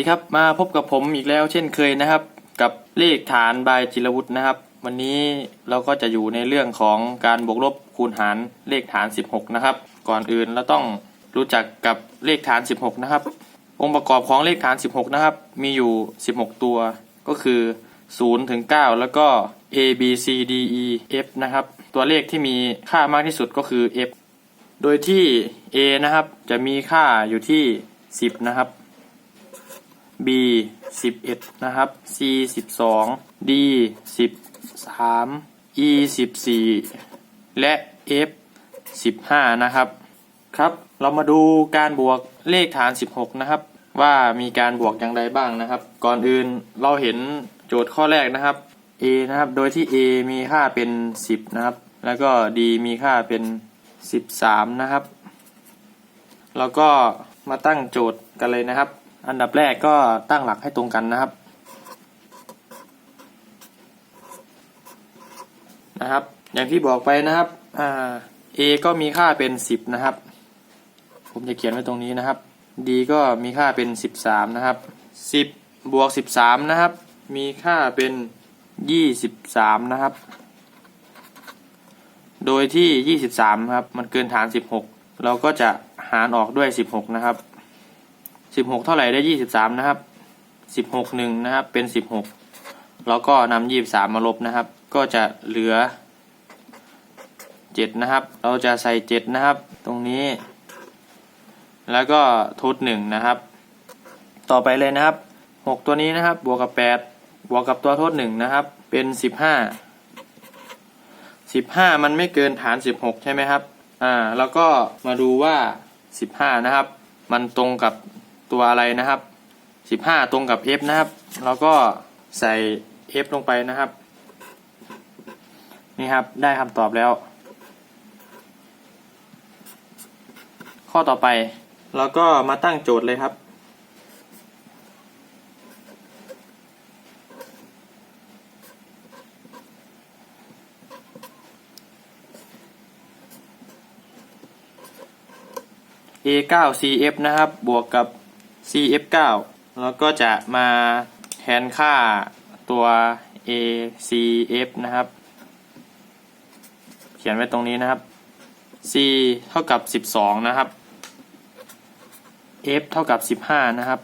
ดีครับมาพบกับผมอีกแล้วเช่นเคยนะครับ กับเลขฐานบายจิรวุฒินะครับ วันนี้เราก็จะอยู่ในเรื่องของการบวกลบคูณหารเลขฐาน 16 นะครับ ก่อนอื่นเราต้องรู้จักกับเลขฐาน 16 นะครับ องค์ประกอบของเลขฐาน 16 นะครับ มีอยู่ 16 ตัว ก็คือ0ถึง9แล้วก็ A B C D E F นะครับ ตัวเลขที่มีค่ามากที่สุดก็คือ F โดยที่ A นะครับจะมีค่าอยู่ที่ 10 นะครับ B 11นะครับ C 12 D 13 E 14และ F 15นะครับ ครับ เรามาดูการบวกเลขฐาน 16 นะครับ ว่ามีการบวกอย่างไรบ้างนะครับ ก่อนอื่นเราเห็นโจทย์ข้อแรกนะครับ A นะครับ โดยที่ A มีค่าเป็น 10 นะครับ แล้วก็ D มีค่าเป็น 13 นะครับเราก็มาตั้งโจทย์กันเลยนะครับ อันดับแรกก็ตั้งหลักให้ตรงกันนะครับ นะครับ อย่างที่บอกไปนะครับอ่า A ก็มีค่าเป็น 10 นะครับ ผมจะเขียนไว้ตรงนี้นะครับ D ก็มีค่าเป็น 13 นะครับ 10 บวก 13 นะครับ มีค่าเป็น 23 นะครับ โดยที่ 23ครับ มันเกินฐาน 16 เราก็จะหารออกด้วย 16 นะครับ 16เท่าไหร่ได้23นะครับ16หกหนึ่งนะครับเป็น16แล้วก็นำ23มมาลบนะครับ ก็จะเหลือ7นะครับ เราจะใส่7นะครับ ตรงนี้ แล้วก็ทด1นะครับ ต่อไปเลยนะครับ6ตัวนี้นะครับ บวกกับ8บวกกับตัวทด1นะครับ เป็น15 15มันไม่เกินฐาน16ใช่ไหมครับอ่าแล้วก็มาดูว่า15นะครับ มันตรงกับ ตัวอะไรนะครับ 15 ตรงกับ f นะครับ แล้วก็ใส่ f ลงไปนะครับ นี่ครับได้คำตอบแล้ว ข้อต่อไปเราก็มาตั้งโจทย์เลยครับ A9 CF นะครับ บวกกับ CF9 แล้วก็จะมาแทนค่าตัว ACF นะครับ เขียนไว้ตรงนี้นะครับ C เท่ากับ 12 นะครับ F เท่ากับ 15 นะครับ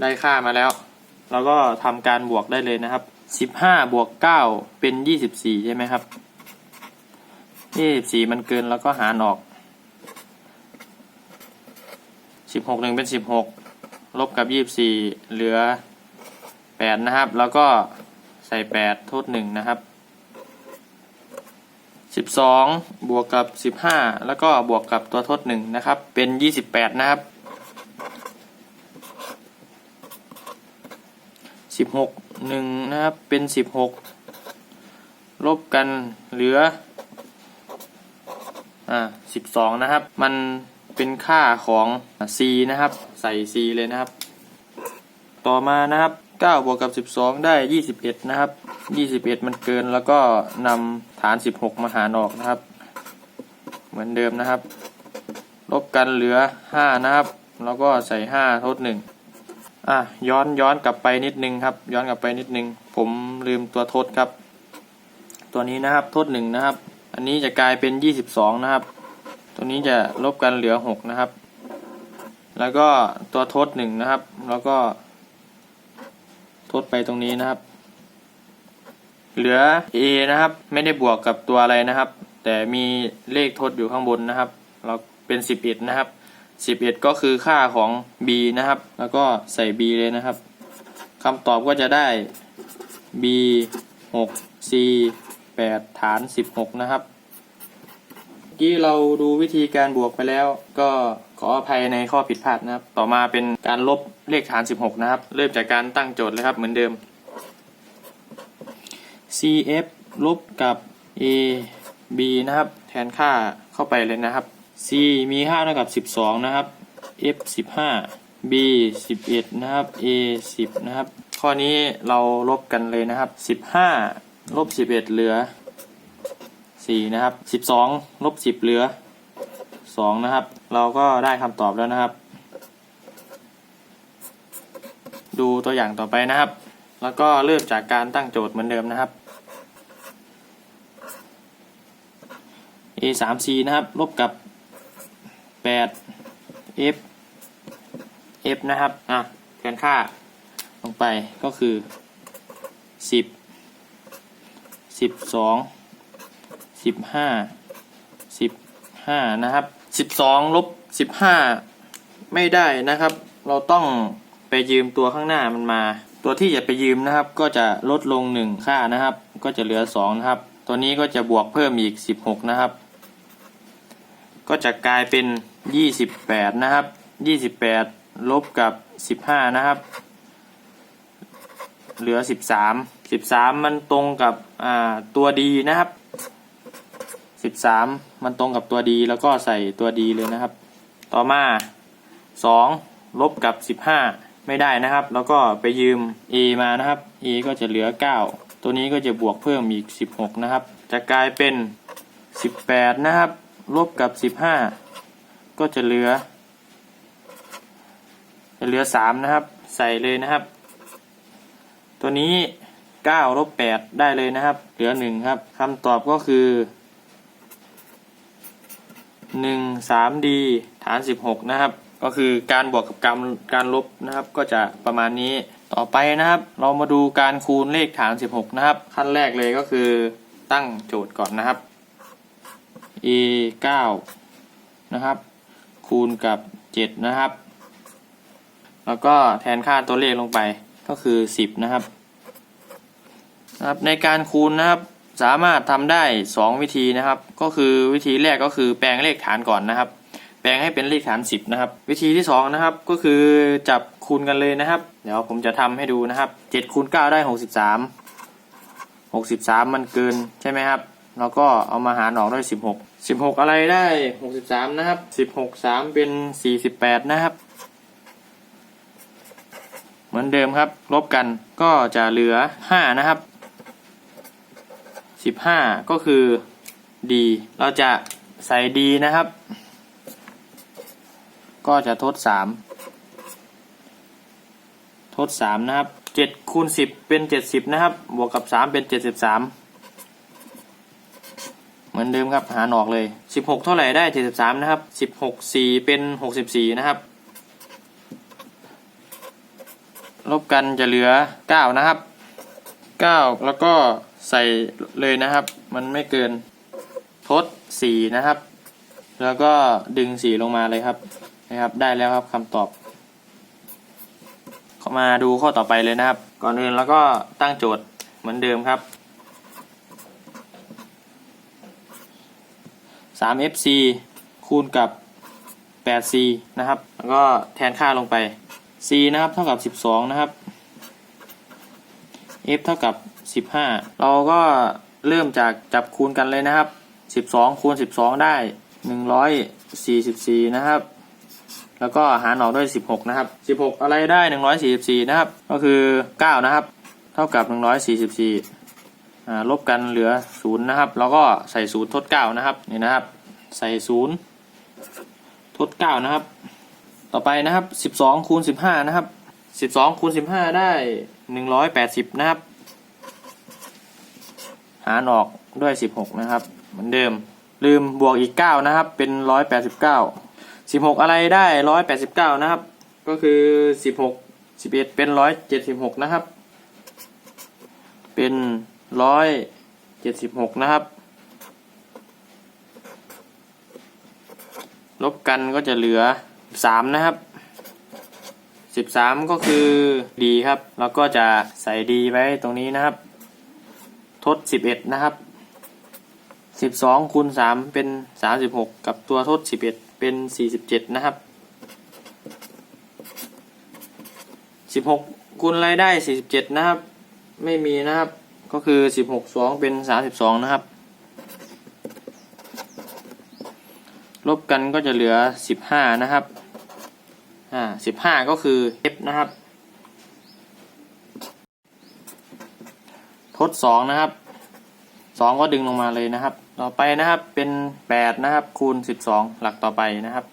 ได้ค่ามาแล้ว เราก็ทำการบวกได้เลยนะครับ 15 บวก 9 เป็น 24 ใช่ไหมครับ ยี่สิบสี่มันเกินแล้วก็หารออกสิบหกหนึ่งเป็นสิบหกลบกับยี่สิบสี่เหลือแปดนะครับ แล้วก็ใส่แปดทดหนึ่งนะครับสิบสองบวกกับสิบห้าแล้วก็บวกกับตัวทดหนึ่งนะครับ เป็นยี่สิบแปดนะครับสิบหกหนึ่งนะครับเป็นสิบหกลบกันเหลือ อ่าสิบสองนะครับ มันเป็นค่าของ c นะครับ ใส่ c เลยนะครับ ต่อมานะครับเก้าบวกกับสิบสองได้ยี่สิบเอ็ดนะครับยี่สิบเอ็ดมันเกินแล้วก็นำฐานสิบหกมาหารออกนะครับ เหมือนเดิมนะครับ ลบกันเหลือห้านะครับ แล้วก็ใส่ห้าทดหนึ่งอะย้อนย้อนกลับไปนิดนึงครับ ย้อนกลับไปนิดนึง ผมลืมตัวทดครับ ตัวนี้นะครับทดหนึ่งนะครับ อันนี้จะกลายเป็น 22 นะครับ ตัวนี้จะลบกันเหลือ 6 นะครับ แล้วก็ตัวทด1นะครับ แล้วก็ ทดไปตรงนี้นะครับ เหลือ a นะครับ ไม่ได้บวกกับตัวอะไรนะครับ แต่มีเลขทดอยู่ข้างบนนะครับ เราเป็น 11 นะครับ 11 ก็คือค่าของ b นะครับ แล้วก็ใส่ b เลยนะครับคำตอบก็จะได้ b 6 c 8 ฐาน 16 นะครับ กี้เราดูวิธีการบวกไปแล้ว ก็ขออภัยในข้อผิดพลาดนะครับ ต่อมาเป็นการลบเลขฐาน 16 นะครับ เริ่มจากการตั้งโจทย์เลยครับเหมือนเดิม cf ลบกับ a b นะครับ แทนค่าเข้าไปเลยนะครับ c มีค่าเท่ากับ 12 นะครับ f 15 b 11 นะครับ a 10 นะครับ ข้อนี้เราลบกันเลยนะครับ 15 ลบ 11 เหลือ 4นะครับ12ลบ10เหลือสองนะครับ เราก็ได้คำตอบแล้วนะครับ ดูตัวอย่างต่อไปนะครับ แล้วก็เริ่มจากการตั้งโจทย์เหมือนเดิมนะครับ a 3 c นะครับ ลบกับ8 f f นะครับ อะแทนค่าลงไปก็คือ 10 12 15 15นะครับ12ลบ15ไม่ได้นะครับ เราต้องไปยืมตัวข้างหน้ามันมา ตัวที่จะไปยืมนะครับ ก็จะลดลง1ค่านะครับ ก็จะเหลือ2นะครับ ตัวนี้ก็จะบวกเพิ่มอีก16นะครับ ก็จะกลายเป็น28นะครับ28ลบกับ15นะครับ เหลือ13 13มันตรงกับตัวดีนะครับ 13 มันตรงกับตัวดีแล้วก็ใส่ตัวดีเลยนะครับ ต่อมา 2 ลบกับ 15 ไม่ได้นะครับ แล้วก็ไปยืม a มานะครับ a ก็จะเหลือ 9 ตัวนี้ก็จะบวกเพิ่มอีก 16 นะครับ จะกลายเป็น 18 นะครับ ลบกับ 15 ก็จะเหลือ จะเหลือ 3 นะครับ ใส่เลยนะครับ ตัวนี้9ลบ8ได้เลยนะครับ เหลือ 1 ครับคำตอบก็คือ 1 3 d ฐาน 16 นะครับ ก็คือการบวกกับการการลบนะครับ ก็จะประมาณนี้ต่อไปนะครับ เรามาดูการคูณเลขฐาน 16 นะครับ ขั้นแรกเลยก็คือตั้งโจทย์ก่อนนะครับ a 9นะครับ คูณกับ 7 นะครับ แล้วก็แทนค่าตัวเลขลงไปก็คือ 10 นะครับนะครับ ในการคูณนะครับ สามารถทำได้ 2 วิธีนะครับ ก็คือวิธีแรกก็คือแปลงเลขฐานก่อนนะครับ แปลงให้เป็นเลขฐาน 10 นะครับ วิธีที่ 2 นะครับ ก็คือจับคูณกันเลยนะครับ เดี๋ยวผมจะทำให้ดูนะครับ7คูณ9ได้ 63 63 มันเกินใช่ไหมครับแล้วก็เอามาหารออกด้วย 16 16 อะไรได้ 63 นะครับ 16 3 เป็น 48 นะครับ เหมือนเดิมครับ ลบกันก็จะเหลือ 5 นะครับ 15 ก็คือ d เราจะใส่ d นะครับ ก็จะทด 3 ทด 3 นะครับ7คูณ10 เป็น 70 นะครับ บวกกับ 3 เป็น 73 เหมือนเดิมครับ หารออกเลย 16 เท่าไหร่ได้ 73 นะครับ 16 4 เป็น 64 นะครับ ลบกันจะเหลือ 9 นะครับ 9 แล้วก็ ใส่เลยนะครับ มันไม่เกินทด4นะครับ แล้วก็ดึง4ลงมาเลยครับนะครับ ได้แล้วครับคำตอบมาดูข้อต่อไปเลยนะครับ ก่อนอื่นแล้วก็ตั้งโจทย์เหมือนเดิมครับ 3fc คูณกับ 8c นะครับ แล้วก็แทนค่าลงไป c นะครับเท่ากับ 12 นะครับ f เท่ากับ 15 เราก็เริ่มจากจับคูณกันเลยนะครับ 12 คูณ 12 ได้ 144 นะครับ แล้วก็หารออกด้วย 16 นะครับ 16 อะไรได้ 144 นะครับ ก็คือ 9 นะครับ เท่ากับ 144อ่าลบกันเหลือ 0 นะครับ แล้วก็ใส่ 0 ทด 9 นะครับ นี่นะครับ ใส่ 0 ทด 9 นะครับ ต่อไปนะครับ 12 คูณ 15 นะครับ 12 คูณ 15 ได้ 180 นะครับ หารออกด้วย 16 นะครับ เหมือนเดิม ลืมบวกอีก 9 นะครับ เป็น 189 16 อะไรได้ 189 นะครับ ก็คือ 16 11 เป็น 176 นะครับ เป็น 176 นะครับ ลบกันก็จะเหลือ 3 นะครับ 13 ก็คือดีครับ แล้วก็จะใส่ดีไว้ตรงนี้นะครับ ทด11นะครับ12คูณ3เป็น36กับตัวทด11เป็น47นะครับ16คูณรายได้47นะครับ ไม่มีนะครับก็คือ16 2เป็น32นะครับ ลบกันก็จะเหลือ15นะครับอ่า15ก็คือ f นะครับ ทด2นะครับ2ก็ดึงลงมาเลยนะครับ ต่อไปนะครับเป็น8นะครับคูณ12หลักต่อไปนะครับ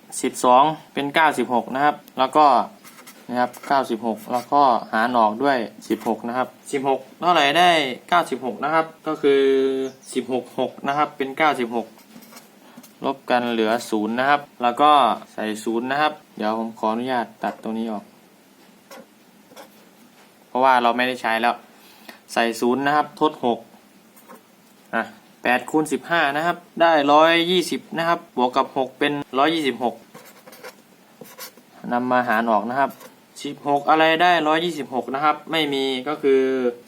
8 12เป็น96นะครับ แล้วก็นะครับ96แล้วก็หารออกด้วย16นะครับ16เท่าไหร่ได้96นะครับ ก็คือ16 6นะครับเป็น96ลบกันเหลือ0นะครับ แล้วก็ใส่0นะครับ เดี๋ยวผมขออนุญาตตัดตรงนี้ออก เพราะว่าเราไม่ได้ใช้แล้ว ใส่0นย์นะครับ ทด6อะแปดคูณสิบห้านะครับ ได้ร้อยยี่สิบนะครับ บวกกับหกเป็นร้อยยี่สิบหกนำมาหารออกนะครับสิบหกอะไรได้ร้อยยี่สิบหกนะครับ ไม่มีก็คือ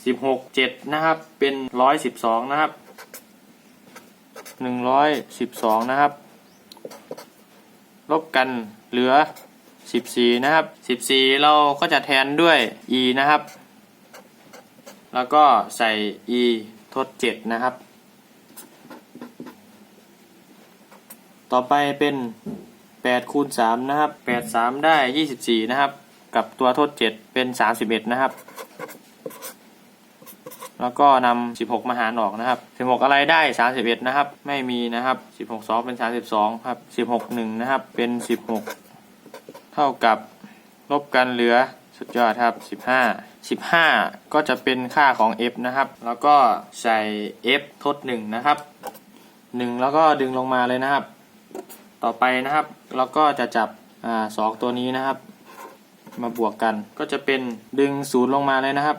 สิบหกเจ็ดนะครับ เป็นร้อยสิบสองนะครับหนึ่งร้อยสิบสองนะครับ ลบกันเหลือสิบสี่นะครับสิบสี่เราก็จะแทนด้วย e นะครับ แล้วก็ใส่ e ทดเจ็ดนะครับ ต่อไปเป็น8คูณ3นะครับ8 3 ได้ 24 นะครับ กับตัวทด 7 เป็น 31 นะครับ แล้วก็นำ16 มาหารออกนะครับ 16 อะไรได้ 31 นะครับ ไม่มีนะครับ 16 2 เป็น 32 ครับ 16 1 นะครับ เป็น 16 เท่ากับลบกันเหลือ สุดยอดครับ 15 15 ก็จะเป็นค่าของ f นะครับ แล้วก็ใส่ f ทด 1 นะครับ 1 แล้วก็ดึงลงมาเลยนะครับ ต่อไปนะครับเราก็จะจับอ่าสองตัวนี้นะครับ มาบวกกันก็จะเป็นดึงศูนย์ลงมาเลยนะครับ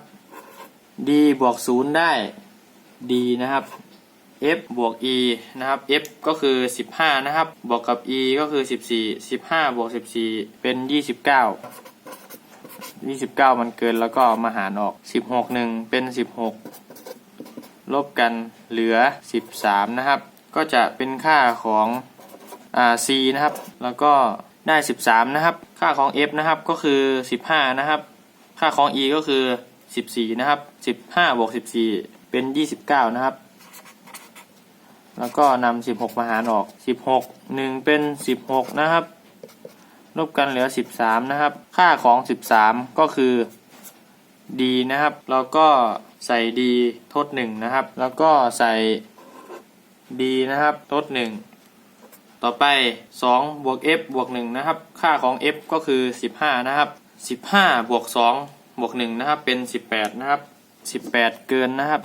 d บวกศูนย์ได้ d นะครับ f บวก e นะครับ f ก็คือ 15 นะครับ บวกกับ e ก็คือ 14 15 บวก 14 เป็น 29 29มันเกินแล้วก็มาหารออก16 1เป็น16ลบกันเหลือ13นะครับ ก็จะเป็นค่าของอ่า c นะครับ แล้วก็ได้ 13 นะครับ ค่าของ f นะครับก็คือ 15 นะครับ ค่าของ e ก็คือ 14 นะครับ 15บวก14 เป็น 29 นะครับ แล้วก็นำ16 มาหารออก 16 1 เป็น 16 นะครับ ลบกันเหลือ 13 นะครับ ค่าของ 13 ก็คือ d นะครับ แล้วก็ใส่ d ทด 1 นะครับ แล้วก็ใส่ d นะครับ ทด 1 ต่อไป 2 บวก f บวก 1 นะครับ ค่าของ f ก็คือ 15 นะครับ 15 บวก 2 บวก 1 นะครับ เป็น 18 นะครับ 18 เกินนะครับ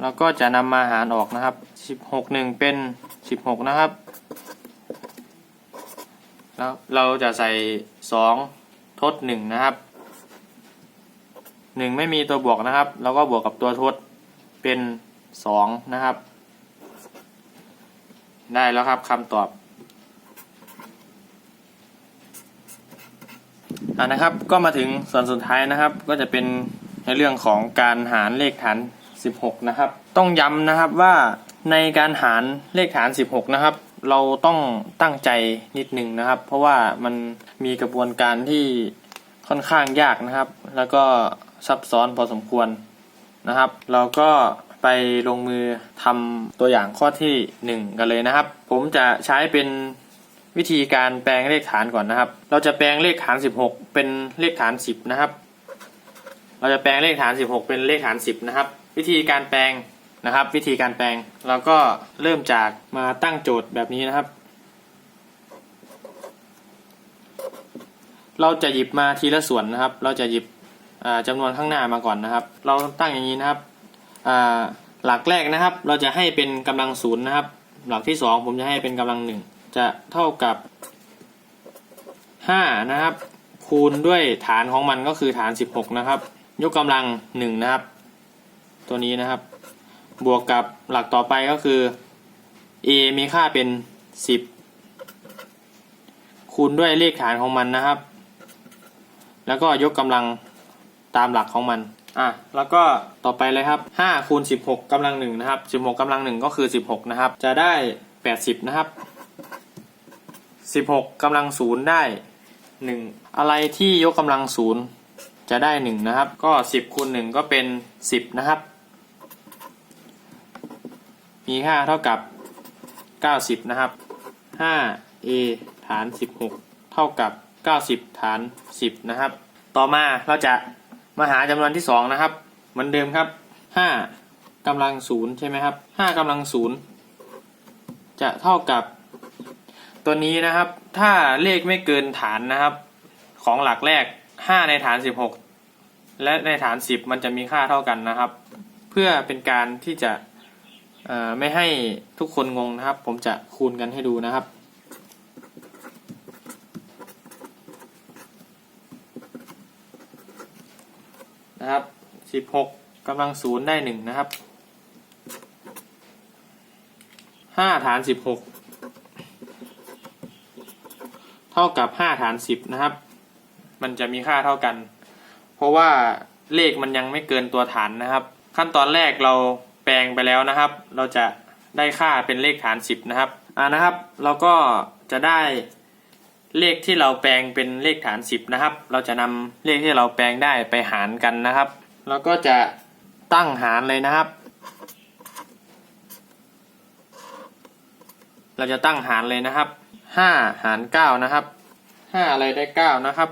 แล้วก็จะนำมาหารออกนะครับ 16 1 เป็น 16 นะครับ แล้วเราจะใส่ 2 ทด 1 นะครับ 1 ไม่มีตัวบวกนะครับ แล้วก็บวกกับตัวทดเป็น 2 นะครับ ได้แล้วครับคำตอบอ่านะครับก็มาถึงส่วนสุดท้ายนะครับ ก็จะเป็นในเรื่องของการหารเลขฐาน 16 นะครับ ต้องย้ำนะครับว่าในการหารเลขฐาน 16 นะครับ เราต้องตั้งใจนิดหนึ่งนะครับ เพราะว่ามันมีกระบวนการที่ค่อนข้างยากนะครับ แล้วก็ซับซ้อนพอสมควรนะครับ เราก็ไปลงมือทำตัวอย่างข้อที่ 1 กันเลยนะครับ ผมจะใช้เป็นวิธีการแปลงเลขฐานก่อนนะครับ เราจะแปลงเลขฐาน 16 เป็นเลขฐาน 10 นะครับ เราจะแปลงเลขฐาน 16 เป็นเลขฐาน 10 นะครับ วิธีการแปลง นะครับ วิธีการแปลงเราก็เริ่มจากมาตั้งโจทย์แบบนี้นะครับ เราจะหยิบมาทีละส่วนนะครับ เราจะหยิบอ่าจำนวนข้างหน้ามาก่อนนะครับ เราตั้งอย่างนี้นะครับหลักแรกนะครับ เราจะให้เป็นกำลังศูนย์นะครับ หลักที่สองผมจะให้เป็นกำลังหนึ่งจะเท่ากับห้านะครับ คูณด้วยฐานของมันก็คือฐานสิบหกนะครับ ยกกำลังหนึ่งนะครับ ตัวนี้นะครับ บวกกับหลักต่อไปก็คือ a มีค่าเป็นสิบคูณด้วยเลขฐานของมันนะครับ แล้วก็ยกกำลังตามหลักของมันอะแล้วก็ต่อไปเลยครับ5คูณ16กำลังหนึ่งนะครับ16กำลังหนึ่งก็คือ 16 นะครับ จะได้ 80 นะครับ 16กำลังศูนย์ได้ 1 อะไรที่ยกกำลังศูนย์จะได้ 1 นะครับ ก็ 10คูณ1ก็เป็น 10 นะครับ มีค่าเท่ากับ 90 นะครับ 5a ฐาน 16 เท่ากับ 90 ฐาน 10 นะครับ ต่อมาเราจะมาหาจำนวนที่ 2 นะครับ เหมือนเดิมครับ 5กำลังศูนย์ใช่ไหมครับห้ากำลังศูนย์จะเท่ากับตัวนี้นะครับ ถ้าเลขไม่เกินฐานนะครับ ของหลักแรกห้าในฐานสิบหกและในฐานสิบมันจะมีค่าเท่ากันนะครับ เพื่อเป็นการที่จะ ไม่ให้ทุกคนงงนะครับ ผมจะคูณกันให้ดูนะครับ นะครับสิบหกกำลังศูนย์ได้หนึ่งนะครับห้าฐานสิบหกเท่ากับห้าฐานสิบนะครับ มันจะมีค่าเท่ากัน เพราะว่าเลขมันยังไม่เกินตัวฐานนะครับ ขั้นตอนแรกเรา แปลงไปแล้วนะครับ เราจะได้ค่าเป็นเลขฐานสิบนะครับอ่านะครับ เราก็จะได้เลขที่เราแปลงเป็นเลขฐานสิบนะครับ เราจะนำเลขที่เราแปลงได้ไปหารกันนะครับ เราก็จะตั้งหารเลยนะครับ เราจะตั้งหารเลยนะครับห้าหารเก้านะครับห้าอะไรได้เก้านะครับ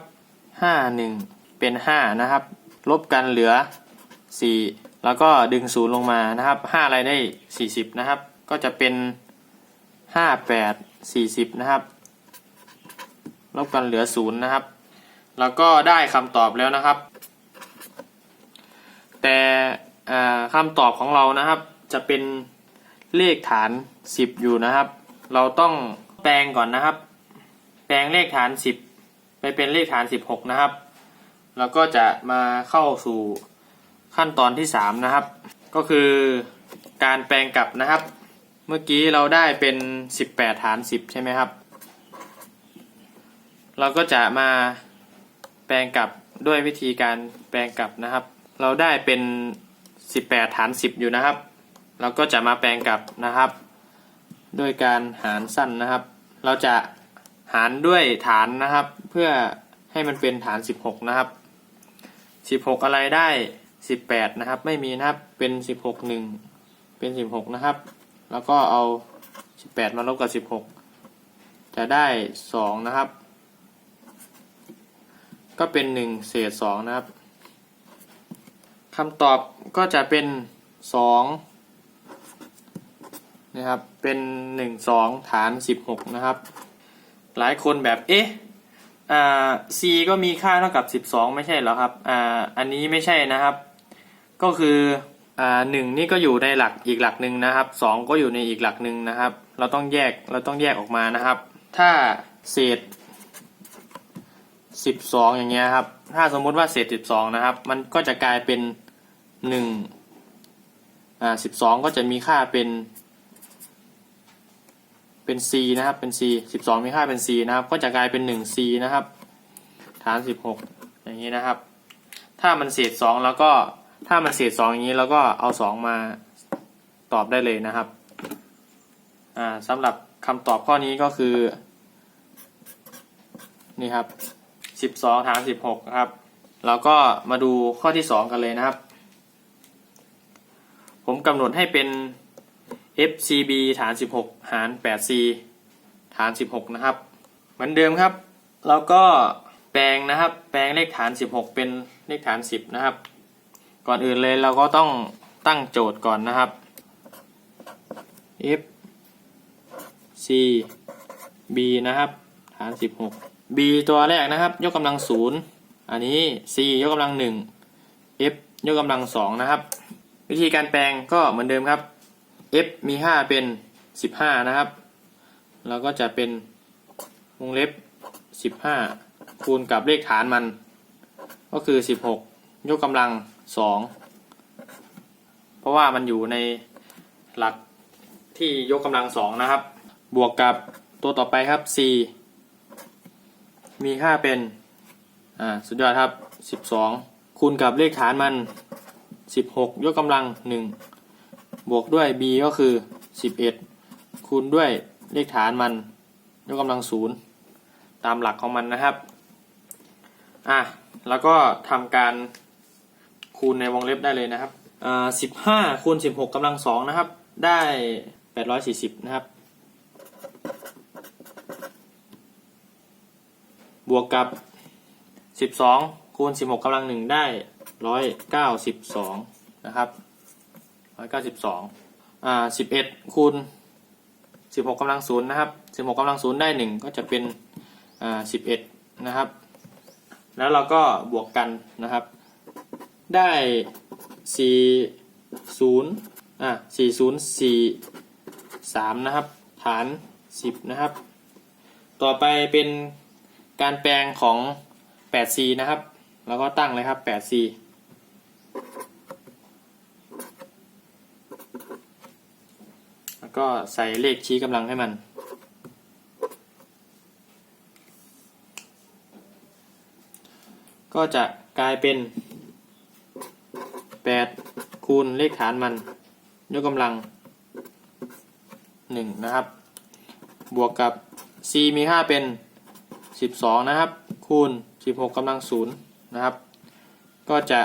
ห้าหนึ่งเป็นห้านะครับ ลบกันเหลือสี่ แล้วก็ดึงศูนย์ลงมานะครับห้าอะไรได้สี่สิบนะครับ ก็จะเป็นห้าแปดสี่สิบนะครับ ลบกันเหลือศูนย์นะครับ แล้วก็ได้คำตอบแล้วนะครับ แต่คำตอบของเรานะครับ จะเป็นเลขฐานสิบอยู่นะครับ เราต้องแปลงก่อนนะครับ แปลงเลขฐานสิบไปเป็นเลขฐานสิบหกนะครับ แล้วก็จะมาเข้าสู่ ขั้นตอนที่สามนะครับ ก็คือการแปลงกลับนะครับ เมื่อกี้เราได้เป็นสิบแปดฐานสิบใช่ไหมครับ เราก็จะมาแปลงกลับด้วยวิธีการแปลงกลับนะครับ เราได้เป็น 18 ฐาน 10 อยู่นะครับ เราก็จะมาแปลงกลับนะครับด้วยการหารสั้นนะครับ เราจะหารด้วยฐานนะครับ เพื่อให้มันเป็นฐาน 16 นะครับ 16 อะไรได้ 18นะครับ ไม่มีนะครับเป็น16 1เป็น16นะครับ แล้วก็เอา18มาลบกับ16จะได้2นะครับ ก็เป็นหนึ่งเศษสองนะครับคำตอบก็จะเป็นสองนะครับเป็นหนึ่งสองฐานสิบหกนะครับ หลายคนแบบเอ๊ะอ่า c ก็มีค่าเท่ากับสิบสองไม่ใช่เหรอครับ อ่า อันนี้ไม่ใช่นะครับ ก็คืออ่าหนึ่งนี่ก็อยู่ในหลักอีกหลักหนึ่งนะครับสองก็อยู่ในอีกหลักหนึ่งนะครับ เราต้องแยกเราต้องแยกออกมานะครับ ถ้าเศษสิบสองอย่างเงี้ยครับ ถ้าสมมุติว่าเศษสิบสองนะครับ มันก็จะกลายเป็นหนึ่งอ่าสิบสองก็จะมีค่าเป็น เป็น c นะครับ เป็น c สิบสองมีค่าเป็น c นะครับ ก็จะกลายเป็นหนึ่ง c นะครับ ฐานสิบหกอย่างนี้นะครับ ถ้ามันเศษสองแล้วก็ ถ้ามันเศษสองอย่างนี้แล้วก็เอาสองมาตอบได้เลยนะครับอ่าสำหรับคำตอบข้อนี้ก็คือ นี่ครับสิบสองฐานสิบหกครับ เราก็มาดูข้อที่สองกันเลยนะครับ ผมกำหนดให้เป็น FCB ฐานสิบหกหาร 8C ฐานสิบหกนะครับ เหมือนเดิมครับ เราก็แปลงนะครับ แปลงเลขฐานสิบหกเป็นเลขฐานสิบนะครับ ก่อนอื่นเลยเราก็ต้องตั้งโจทย์ก่อนนะครับ F C B นะครับฐานสิบหก b ตัวแรกนะครับ ยกกำลังศูนย์อันนี้ c ยกกำลังหนึ่ง f ยกกำลังสองนะครับ วิธีการแปลงก็เหมือนเดิมครับ f มีค่าเป็นสิบห้านะครับ เราก็จะเป็นวงเล็บสิบห้าคูณกับเลขฐานมัน ก็คือสิบหกยกกำลัง สองเพราะว่ามันอยู่ในหลักที่ยกกำลังสองนะครับ บวกกับตัวต่อไปครับ c มีค่าเป็น อ่า สุดยอดครับ 12 คูณกับเลขฐานมัน 16 ยกกำลัง 1 บวกด้วย b ก็คือ 11 คูณด้วยเลขฐานมัน ยกกำลัง 0 ตามหลักของมันนะครับ อะ แล้วก็ทำการ คูณในวงเล็บได้เลยนะครับอ่า15คูณ16กกำลัง2นะครับ ได้840นะครับ บวกกับ12คูณ16กกำลังหนึ่งได้192นะครับร้อยเก้าสิบสองอ่าสิบเอ็ดคูณสิบหกกำลังศูนย์นะครับสิบหกกำลังศูนย์ได้หนึ่งก็จะเป็นอ่าสิบเอ็ดนะครับ แล้วเราก็บวกกันนะครับ ได้สี่ศูนย์อ่าสี่ศูนย์สี่สามนะครับ ฐานสิบนะครับ ต่อไปเป็นการแปลงของ 8C นะครับ แล้วก็ตั้งเลยครับ 8C แล้วก็ใส่เลขชี้กำลังให้มัน ก็จะกลายเป็น 8 คูณเลขฐานมัน ยกกำลัง 1 นะครับ บวกกับ c มีค่าเป็น 12 นะครับ คูณ 16กำลัง0นะครับ ก็จะ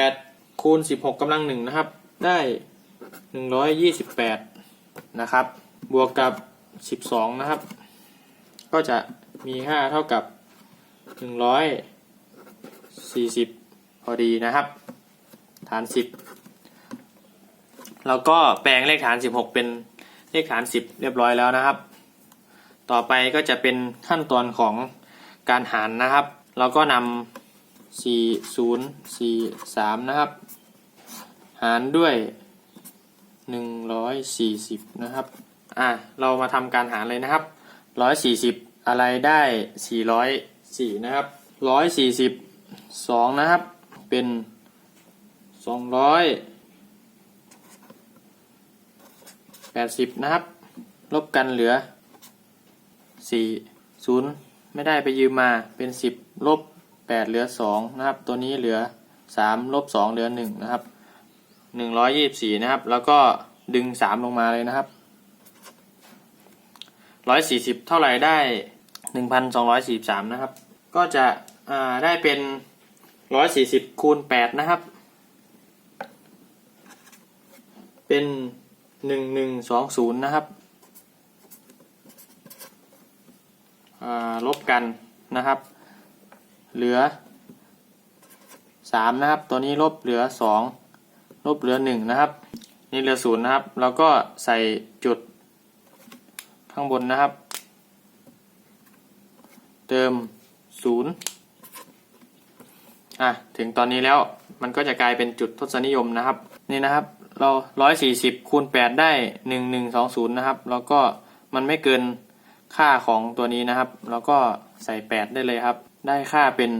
8 คูณ 16กำลัง1นะครับ ได้ 128 นะครับ บวกกับ 12 นะครับ ก็จะมีค่าเท่ากับ 140 พอดีนะครับ ฐาน10แล้วก็แปลงเลขฐาน16เป็นเลขฐาน10เรียบร้อยแล้วนะครับ ต่อไปก็จะเป็นขั้นตอนของการหารนะครับ เราก็นำ4043 นะครับ หารด้วย 140 นะครับ อะ เรามาทำการหารเลยนะครับ 140 อะไรได้ 404 นะครับ 140 2นะครับ เป็น 280นะครับ ลบกันเหลือสี่ศูนย์ไม่ได้ไปยืมมาเป็นสิบลบแปดเหลือสองนะครับ ตัวนี้เหลือสามลบสองเหลือหนึ่งนะครับหนึ่งร้อยยี่สิบสี่นะครับ แล้วก็ดึงสามลงมาเลยนะครับร้อยสี่สิบเท่าไหร่ได้หนึ่งพันสองร้อยสี่สามนะครับ ก็จะได้เป็นร้อยสี่สิบคูณแปดนะครับ เป็นหนึ่งหนึ่งสองศูนย์นะครับลบกันนะครับ เหลือสามนะครับ ตัวนี้ลบเหลือสองลบเหลือหนึ่งนะครับ นี่เหลือศูนย์นะครับ แล้วก็ใส่จุดข้างบนนะครับ เติมศูนย์อะ ถึงตอนนี้แล้วมันก็จะกลายเป็นจุดทศนิยมนะครับ นี่นะครับ เราร้อยสี่สิบคูณแปดได้หนึ่งหนึ่งสองศูนย์นะครับ แล้วก็มันไม่เกินค่าของตัวนี้นะครับ แล้วก็ใส่8ได้เลยครับ ได้ค่าเป็น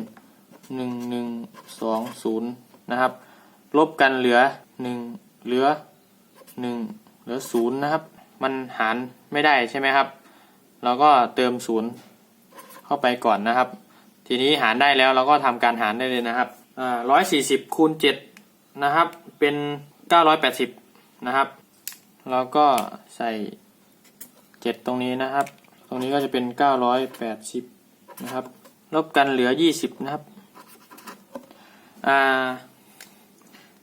1 1 2 0นะครับ ลบกันเหลือ1เหลือ1เหลือ0นย์นะครับ มันหารไม่ได้ใช่ไหมครับเราก็เติม0เข้าไปก่อนนะครับ ทีนี้หารได้แล้วเราก็ทำการหารได้เลยนะครับอ่า140คูณ7นะครับ เป็น 980 นะครับ แล้วก็ใส่ 7 ตรงนี้นะครับ ตรงนี้ก็จะเป็น 980 นะครับ ลบกันเหลือ 20 นะครับ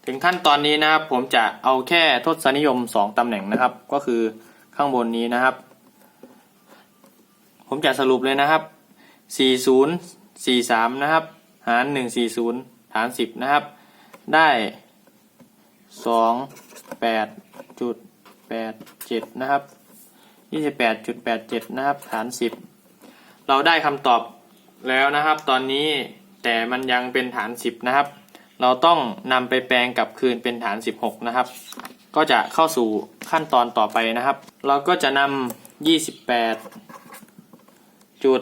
ถึงขั้นตอนนี้นะครับ ผมจะเอาแค่ทศนิยม 2ตำแหน่งนะครับ ก็คือข้างบนนี้นะครับ ผมจะสรุปเลยนะครับ 40 43 นะครับ หาร 140 ฐาน 10 นะครับ ได้ 2 8จุด87นะครับ28.87นะครับฐาน10เราได้คำตอบแล้วนะครับ ตอนนี้แต่มันยังเป็นฐาน10นะครับ เราต้องนำไปแปลงกลับคืนเป็นฐาน16นะครับ ก็จะเข้าสู่ขั้นตอนต่อไปนะครับ เราก็จะนำ28จุด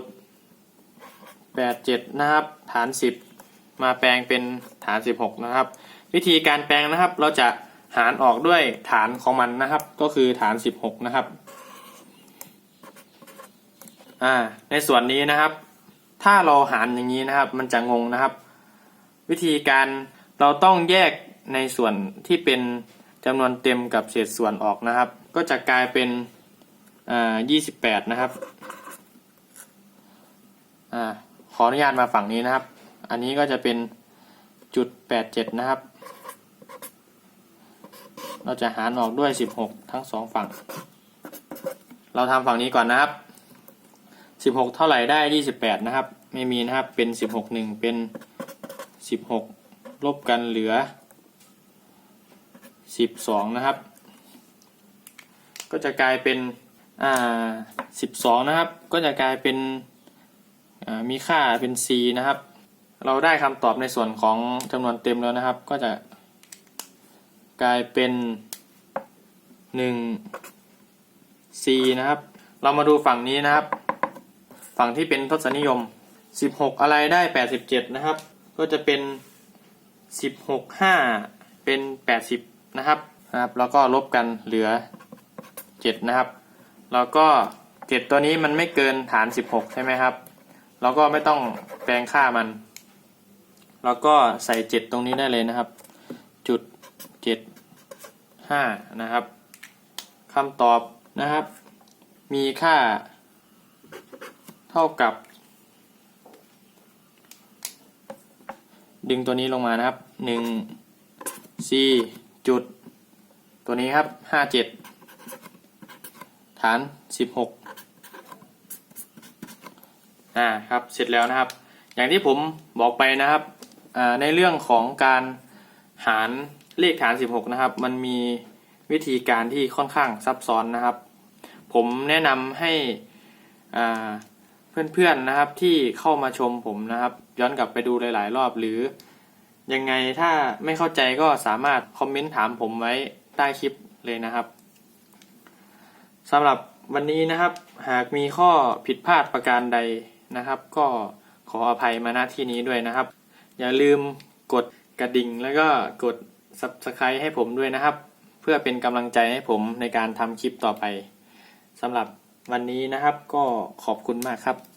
87นะครับ ฐาน10มาแปลงเป็นฐาน16นะครับ วิธีการแปลงนะครับ เราจะหารออกด้วยฐานของมันนะครับ ก็คือฐาน 16 นะครับอ่าในส่วนนี้นะครับ ถ้าเราหารอย่างนี้นะครับ มันจะงงนะครับ วิธีการเราต้องแยกในส่วนที่เป็นจำนวนเต็มกับเศษส่วนออกนะครับ ก็จะกลายเป็นอ่า28 นะครับอ่าขออนุญาตมาฝั่งนี้นะครับ อันนี้ก็จะเป็นจุด87 นะครับ เราจะหารออกด้วย 16 ทั้งสองฝั่ง เราทำฝั่งนี้ก่อนนะครับ 16 เท่าไหร่ได้ 28 นะครับ ไม่มีนะครับ เป็น 16 1 เป็น 16 ลบกันเหลือสิบสองนะครับ ก็จะกลายเป็น อ่าสิบสองนะครับ ก็จะกลายเป็นอ่ามีค่าเป็น c นะครับ เราได้คำตอบในส่วนของจำนวนเต็มแล้วนะครับ ก็จะ กลายเป็นหนึ่ง c นะครับ เรามาดูฝั่งนี้นะครับ ฝั่งที่เป็นทศนิยม 16 อะไรได้ 87 นะครับ ก็จะเป็น 16 5 เป็น 80 นะครับนะครับ แล้วก็ลบกันเหลือ 7 นะครับ แล้วก็เจ็ดตัวนี้มันไม่เกินฐาน 16 ใช่ไหมครับเราก็ไม่ต้องแปลงค่ามัน แล้วก็ใส่ 7 ตรงนี้ได้เลยนะครับ จุด 7 5 นะครับคำตอบนะครับ มีค่า เท่ากับ ดึงตัวนี้ลงมานะครับหนึ่ง c จุด ตัวนี้ครับห้าเจ็ดฐานสิบหกอ่าครับ เสร็จแล้วนะครับ อย่างที่ผมบอกไปนะครับในเรื่องของการ หารเลขฐาน 16 นะครับ มันมีวิธีการที่ค่อนข้างซับซ้อนนะครับ ผมแนะนำให้อ่าเพื่อนๆนะครับที่เข้ามาชมผมนะครับ ย้อนกลับไปดูหลาย ๆ รอบหรือยังไงถ้าไม่เข้าใจก็สามารถคอมเมนต์ถามผมไว้ใต้คลิปเลยนะครับสำหรับวันนี้นะครับ หากมีข้อผิดพลาดประการใดนะครับ ก็ขออภัยมาณที่นี้ด้วยนะครับ อย่าลืมกด กระดิ่งแล้วก็กด subscribe ให้ผมด้วยนะครับ เพื่อเป็นกำลังใจให้ผมในการทำคลิปต่อไปสำหรับวันนี้นะครับก็ขอบคุณมากครับ